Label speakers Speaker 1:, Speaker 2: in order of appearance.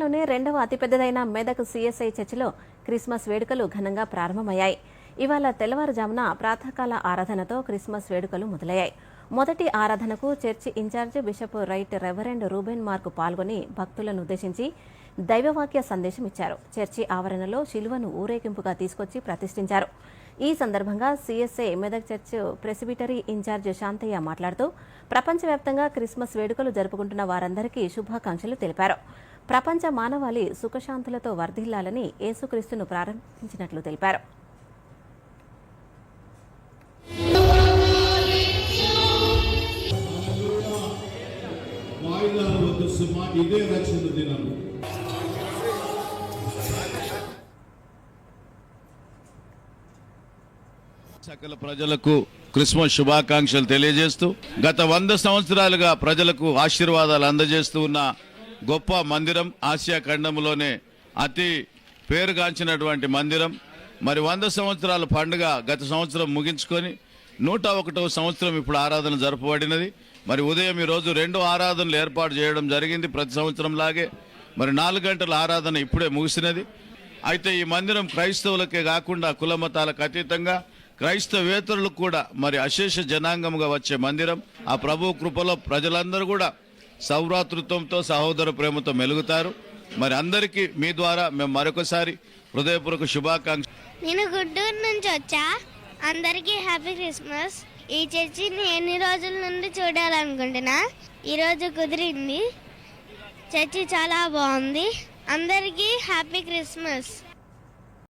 Speaker 1: ఏషియాలోనే రెండవ అతిపెద్దదైన మెదక్ సిఎస్ఐ చర్చిలో క్రిస్మస్ వేడుకలు ఘనంగా ప్రారంభమయ్యాయి. ఇవాళ తెల్లవారుజామున ప్రాతకాల ఆరాధనతో క్రిస్మస్ వేడుకలు మొదలయ్యాయి. మొదటి ఆరాధనకు church incharge bishop right reverend Reuben Mark పాల్గొని భక్తులను ఉద్దేశించి దైవవాక్య సందేశం ఇచ్చారు. చర్చి ఆవరణలో శిలువను ఊరేగింపుగా తీసుకొచ్చి ప్రతిష్ఠించారు. ఈ సందర్భంగా CSI Medak church presbytery incharge Shantaiah మాట్లాడుతూ ప్రపంచవ్యాప్తంగా క్రిస్మస్ వేడుకలు జరుపుకుంటున్న వారందరికీ శుభాకాంక్షలు తెలిపారు. ప్రపంచ మానవాళి సుఖశాంతులతో వర్ధిల్లాలని యేసుక్రీస్తును ప్రారంభించినట్లు తెలిపారు.
Speaker 2: ఇదే రక్షణ దినం సకల ప్రజలకు క్రిస్మస్ శుభాకాంక్షలు తెలియజేస్తూ గత వంద సంవత్సరాలుగా ప్రజలకు ఆశీర్వాదాలు అందజేస్తూ ఉన్న గొప్ప మందిరం ఆసియా ఖండంలోనే అతి పేరుగాంచినటువంటి మందిరం. మరి వంద సంవత్సరాల పండుగ గత సంవత్సరం ముగించుకొని నూట ఒకటవ సంవత్సరం ఇప్పుడు ఆరాధన జరపబడినది. మరి ఉదయం ఈ రోజు రెండు ఆరాధనలు ఏర్పాటు చేయడం జరిగింది ప్రతి సంవత్సరం లాగే. మరి నాలుగు గంటల ఆరాధన ఇప్పుడే ముగిసినది. అయితే ఈ మందిరం క్రైస్తవులకే కాకుండా కుల మతాలకు అతీతంగా క్రైస్తవేతరులకు కూడా మరి అశేష జనాంగముగా వచ్చే మందిరం. ఆ ప్రభు కృపలో ప్రజలందరూ కూడా సౌరాతృత్వంతో సహోదర ప్రేమతో మెలుగుతారు. మరి అందరికీ మీ ద్వారా మేము మరొకసారి హృదయపూర్వక శుభాకాంక్ష
Speaker 3: నేను గుంటూరు నుంచి వచ్చా. అందరికీ హ్యాపీ క్రిస్మస్. ఈ చర్చిని ఎన్ని రోజుల నుండి చూడాలనుకుంటున్నా? ఈరోజు కుదిరింది. చర్చి చాలా బాగుంది. అందరికీ హ్యాపీ క్రిస్మస్.